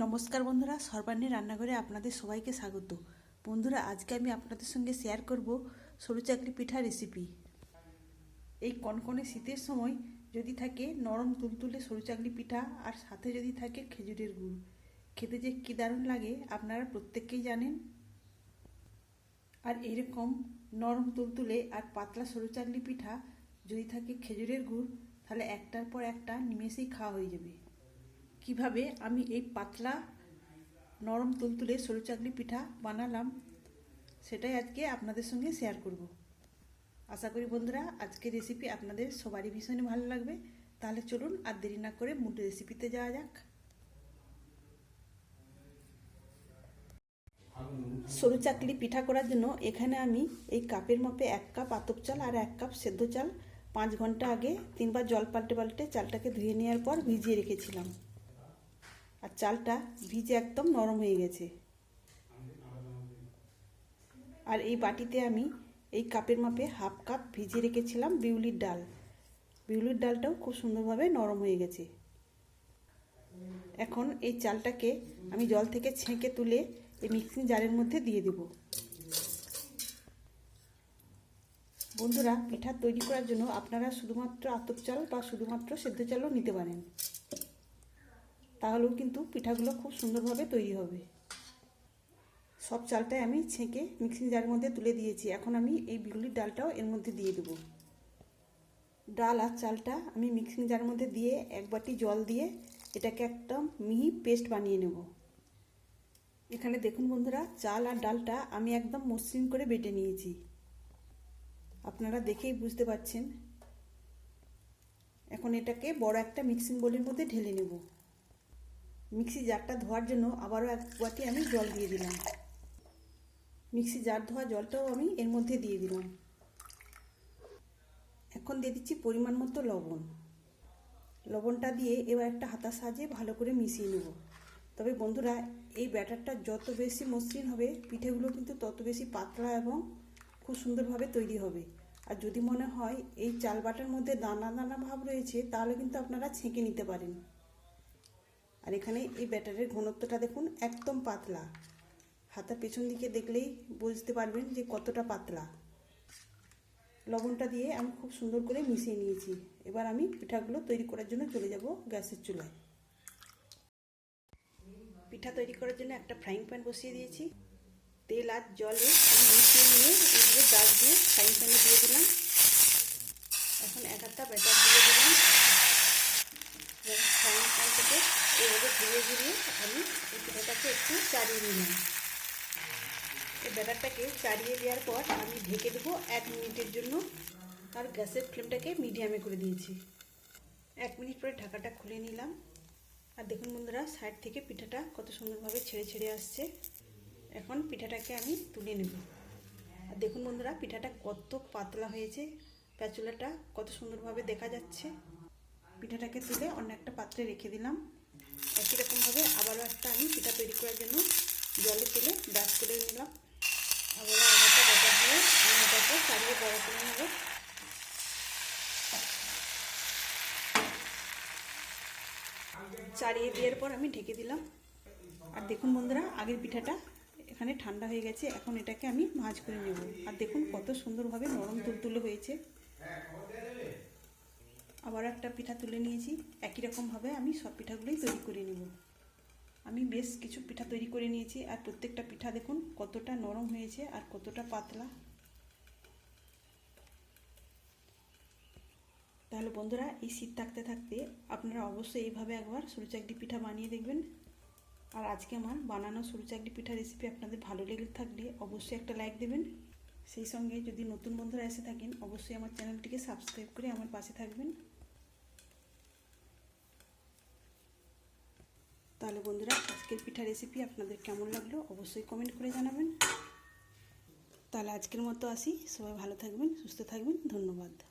নমস্কার বন্ধুরা সর্বাণী রান্নাঘরে আপনাদের সবাইকে স্বাগত। বন্ধুরা, আজকে আমি আপনাদের সঙ্গে শেয়ার করব সরু চাকরি পিঠা রেসিপি এই কনকনে শীতের সময় যদি থাকে নরম তুলতুলে সরু চাকরি পিঠা আর সাথে যদি থাকে খেজুরের গুড়। খেতে যে কী দারুণ লাগে আপনারা প্রত্যেককেই জানেন। আর এরকম নরম তুলতুলে আর পাতলা সরু চাকলি পিঠা যদি থাকে খেজুরের গুড়, তাহলে একটার পর একটা নিমেষেই খাওয়া হয়ে যাবে। কীভাবে আমি এই পাতলা নরম তুলতুলে সরু চাকলি পিঠা বানালাম, সেটাই আজকে আপনাদের সঙ্গে শেয়ার করব। আশা করি বন্ধুরা, আজকের রেসিপি আপনাদের সবারই ভীষণই ভালো লাগবে। তাহলে চলুন আর দেরি না করে মূল রেসিপিতে যাওয়া যাক। সরু চাকলি পিঠা করার জন্য এখানে আমি এই কাপের মাপে এক কাপ আতপ চাল আর এক কাপ সেদ্ধ চাল। পাঁচ ঘণ্টা আগে তিনবার জল পাল্টে পাল্টে চালটাকে ধুয়ে নেওয়ার পর ভিজিয়ে রেখেছিলাম। আর চালটা ভিজে একদম নরম হয়ে গেছে। আর এই বাটিতে আমি এই কাপের মাপে হাফ কাপ ভিজিয়ে রেখেছিলাম বিউলির ডাল। বিউলির ডালটাও খুব সুন্দরভাবে নরম হয়ে গেছে। এখন এই চালটাকে আমি জল থেকে ছেঁকে তুলে এই মিক্সিং জারের মধ্যে দিয়ে দেব। বন্ধুরা, পিঠা তৈরি করার জন্য আপনারা শুধুমাত্র আতপ চাল বা শুধুমাত্র সেদ্ধ চালও নিতে পারেন। তাহলেও কিন্তু পিঠাগুলো খুব সুন্দরভাবে তৈরি হবে। সব চালটাই আমি ছেঁকে মিক্সিং জারের মধ্যে তুলে দিয়েছি। এখন আমি এই বিউলির ডালটাও এর মধ্যে দিয়ে দেবো। ডাল আর চালটা আমি মিক্সিং জারের মধ্যে দিয়ে এক বাটি জল দিয়ে এটাকে একটা মিহি পেস্ট বানিয়ে নেব। এখানে দেখুন বন্ধুরা, চাল আর ডালটা আমি একদম মসৃণ করে বেটে নিয়েছি। আপনারা দেখেই বুঝতে পারছেন। এখন এটাকে বড় একটা মিক্সিং বোলের মধ্যে ঢেলে নেব। মিক্সি জারটা ধোয়ার জন্য আবারও এক বাটি আমি জল দিয়ে দিলাম। মিক্সি জার ধোয়া জলটাও আমি এর মধ্যে দিয়ে দিলাম। এখন দিয়ে দিচ্ছি পরিমাণ মতো লবণ। লবণটা দিয়ে এবার একটা হাতার সাহায্যে ভালো করে মিশিয়ে নেব। তবে বন্ধুরা, এই ব্যাটারটা যত বেশি মসৃণ হবে, পিঠেগুলো কিন্তু তত বেশি পাতলা এবং খুব সুন্দরভাবে তৈরি হবে। আর যদি মনে হয় এই চাল বাটার মধ্যে দানা দানা ভাব রয়েছে, তাহলে কিন্তু আপনারা ছেঁকে নিতে পারেন। আর এখানে এই ব্যাটারের ঘনত্বটা দেখুন একদম পাতলা। হাতের পেছন দিকে দেখলেই বুঝতে পারবেন যে কতটা পাতলা। লবণটা দিয়ে আমি খুব সুন্দর করে মিশিয়ে নিয়েছি। এবার আমি পিঠাগুলো তৈরি করার জন্য চলে যাব গ্যাসের চুলায়। পিঠা তৈরি করার জন্য একটা ফ্রাইং প্যান বসিয়ে দিয়েছি। তেল আর জলে মিশিয়ে নিয়ে এইভাবে দিয়ে ফ্রাইং প্যানে দিয়ে দিলাম। এখন এক একটা ব্যাটার দিয়ে দিলাম ফ্রাইং প্যান থেকে এইভাবে ঘুরিয়ে ঘুরিয়ে আমি এই পিঠাটাকে একটু চাড়িয়ে নিলাম। এই ব্যাটারটাকে চাড়িয়ে দেওয়ার পর আমি ঢেকে দেবো এক মিনিটের জন্য। আর গ্যাসের ফ্লেমটাকে মিডিয়ামে করে দিয়েছি। এক মিনিট পরে ঢাকাটা খুলে নিলাম। আর দেখুন বন্ধুরা, সাইড থেকে পিঠাটা কত সুন্দরভাবে ছেড়ে ছেড়ে আসছে। এখন পিঠাটাকে আমি তুলে নেব। আর দেখুন বন্ধুরা, পিঠাটা কত পাতলা হয়েছে। প্যাচুলাটা কত সুন্দরভাবে দেখা যাচ্ছে। পিঠাটাকে তুলে অন্য একটা পাত্রে রেখে দিলাম। একই রকমভাবে আবারও একটা আমি পিঠা তৈরি করার জন্য জলে তুলে ব্রাশ করে নিলাম। আবারও আগাটা বাটা দিয়ে আমি এটাকে চারিয়ে বড় করে নেব। চারিয়ে দেওয়ার পর আমি ঢেকে দিলাম। আর দেখুন বন্ধুরা, আগের পিঠাটা এখানে ঠান্ডা হয়ে গেছে, এখন এটাকে আমি ভাজ করে নেব। আর দেখুন কত সুন্দরভাবে নরম তুলতুলে হয়েছে। আবার একটা পিঠা তুলে নিয়েছি। একই রকমভাবে আমি সব পিঠাগুলোই তৈরি করে নেব। আমি বেশ কিছু পিঠা তৈরি করে নিয়েছি আর প্রত্যেকটা পিঠা দেখুন কতটা নরম হয়েছে আর কতটা পাতলা। তাহলে বন্ধুরা, এই শীত থাকতে থাকতে আপনারা অবশ্যই এইভাবে একবার সরু চাকরি পিঠা বানিয়ে দেখবেন। আর আজকে আমার বানানো সরু চাকরি পিঠা রেসিপি আপনাদের ভালো লেগে থাকলে অবশ্যই একটা লাইক দেবেন। সেই সঙ্গে যদি নতুন বন্ধুরা এসে থাকেন, অবশ্যই আমার চ্যানেলটিকে সাবস্ক্রাইব করে আমার পাশে থাকবেন। তাহলে বন্ধুরা, আজকের পিঠা রেসিপি আপনাদের কেমন লাগল অবশ্যই কমেন্ট করে জানাবেন। তাহলে আজকের মতো আসি। সবাই ভালো থাকবেন, সুস্থ থাকবেন। ধন্যবাদ।